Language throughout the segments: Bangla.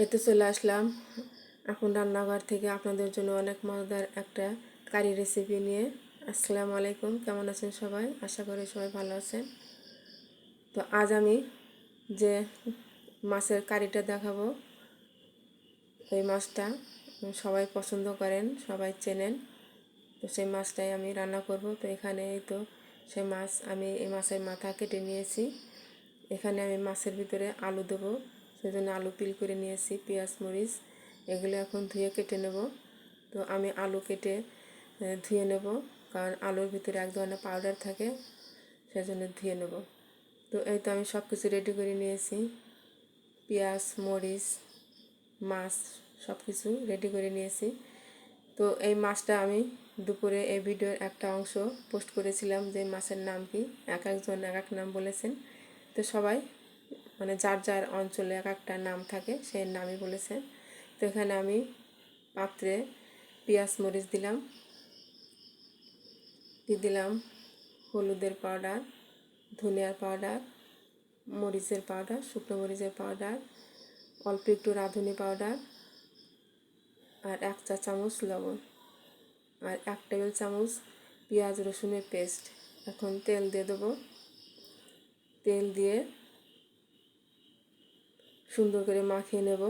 এই তো চলে আসলাম। এখন রান্নাঘর থেকে আপনাদের জন্য অনেক মজাদার একটা কারি রেসিপি নিয়ে। আসসালামু আলাইকুম, কেমন আছেন সবাই? আশা করি সবাই ভালো আছেন। তো আজ আমি যে মাছের কারিটা দেখাবো, এই মাছটা সবাই পছন্দ করেন, সবাই চেনেন। তো সেই মাছটাই আমি রান্না করব। তো এখানে তো সেই মাছ, আমি এই মাছের মাথা কেটে নিয়েছি। এখানে আমি মাছের ভিতরে আলু দেবো। সেই জন্য আলু পিল করে নিয়েছি, পেঁয়াজ, মরিচ, এগুলো এখন ধুয়ে কেটে নেব। তো আমি আলু কেটে ধুয়ে নেব, কারণ আলুর ভিতরে এক ধরনের পাউডার থাকে, সেজন্য ধুয়ে নেব। তো এই তো আমি সব কিছু রেডি করে নিয়েছি। পেঁয়াজ, মরিচ, মাছ সব কিছু রেডি করে নিয়েছি। তো এই মাছটা আমি দুপুরে এই ভিডিওর একটা অংশ পোস্ট করেছিলাম যে মাছের নাম কি, এক একজন এক এক নাম বলেছেন। তো সবাই মানে যার যার অঞ্চলে এক একটা নাম থাকে সেই নামই বলেছে। তো এখানে আমি পাত্রে পেঁয়াজ, মরিচ দিলাম। দিয়ে দিলাম হলুদের পাউডার, ধনিয়ার পাউডার, মরিচের পাউডার, শুকনো মরিচের পাউডার, অল্প একটু রাঁধুনি পাউডার আর এক চা চামচ লবণ আর এক টেবিল চামচ পেঁয়াজ রসুনের পেস্ট। এখন তেল দিয়ে দেবো। তেল দিয়ে সুন্দর করে মাখিয়ে নেব।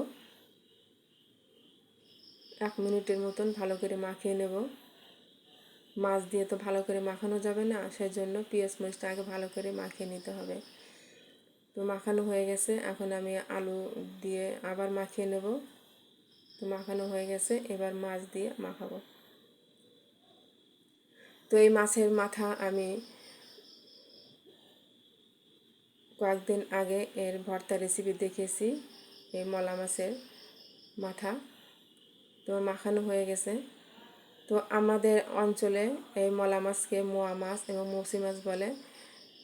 এক মিনিটের মতন ভালো করে মাখিয়ে নেব। মাছ দিয়ে তো ভালো করে মাখানো যাবে না সেই জন্য পেঁয়াজ মরিচটা আগে ভালো করে মাখিয়ে নিতে হবে। তো মাখানো হয়ে গেছে, এখন আমি আলু দিয়ে আবার মাখিয়ে নেব। তো মাখানো হয়ে গেছে, এবার মাছ দিয়ে মাখাবো। তো এই মাছের মাথা আমি কয়েকদিন আগে এর ভর্তা রেসিপি দেখেছি এই মলা মাছের মাথা। তো মাখানো হয়ে গেছে। তো আমাদের অঞ্চলে এই মলা মাছকে মোয়া মাছ এবং মৌসি মাছ বলে।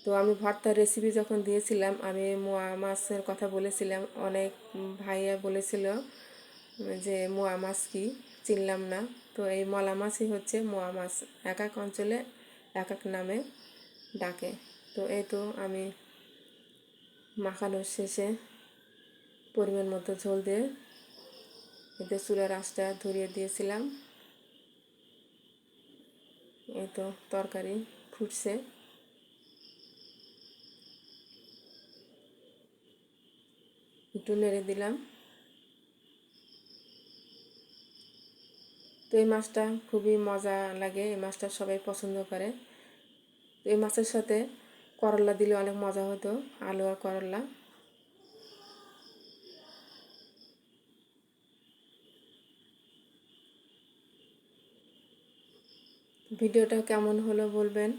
তো আমি ভর্তার রেসিপি যখন দিয়েছিলাম, আমি মোয়া মাছের কথা বলেছিলাম। অনেক ভাইয়া বলেছিল যে মোয়া মাছ কি? চিনলাম না। তো এই মলা মাছই হচ্ছে মোয়া মাছ। এক এক অঞ্চলে এক এক নামে ডাকে। তো এই তো আমি মাখানোর শেষে পরিমাণ মতো ঝোল দিয়ে এতে চুলার আঁচটা ধরিয়ে দিয়েছিলাম। এই তো তরকারি ফুটছে। একটু নেড়ে দিলাম। তো এই মাছটা খুবই মজা লাগে, এই মাছটা সবাই পছন্দ করে। এই মাছের সাথে করলা দিলে অনেক মজা হতো, আলু আর করলা। ভিডিওটা কেমন হলো বলবেন?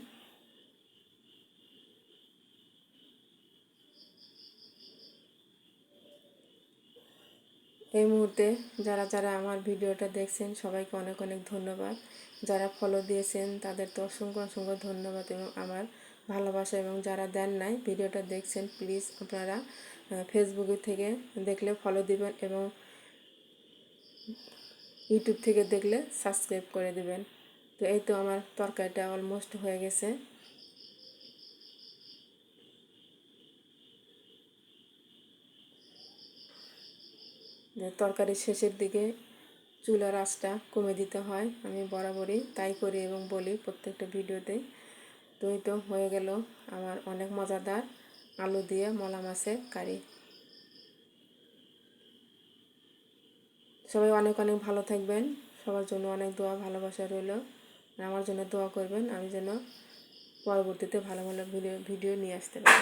এই মুহূর্তে যারা যারা আমার ভিডিওটা দেখছেন, সবাইকে অনেক অনেক ধন্যবাদ। যারা ফলো দিয়েছেন তাদের তো অসংখ্য অসংখ্য ধন্যবাদ এবং আমার ভালোবাসা এবং যারা দেন নাই, ভিডিওটা দেখছেন প্লিজ আপনারা ফেসবুকে থেকে দেখলে ফলো দিবেন এবং ইউটিউব থেকে দেখলে সাবস্ক্রাইব করে দেবেন। তো এই তো আমার তরকারিটা অলমোস্ট হয়ে গেছে। তরকারির শেষের দিকে চুলার আঁচটা কমে দিতে হয়। আমি বরাবরই তাই করি এবং বলি প্রত্যেকটা ভিডিওতে তো এই তো হয়ে গেল। আমার অনেক মজাদার আলু দিয়ে মলা মাছের কারি। সবাই অনেক অনেক ভালো থাকবেন। সবার জন্য অনেক দোয়া, ভালোবাসা রইল। আমার জন্য দোয়া করবেন। আমি যেন পরবর্তীতে ভালো ভালো ভিডিও ভিডিও নিয়ে আসতে পারি।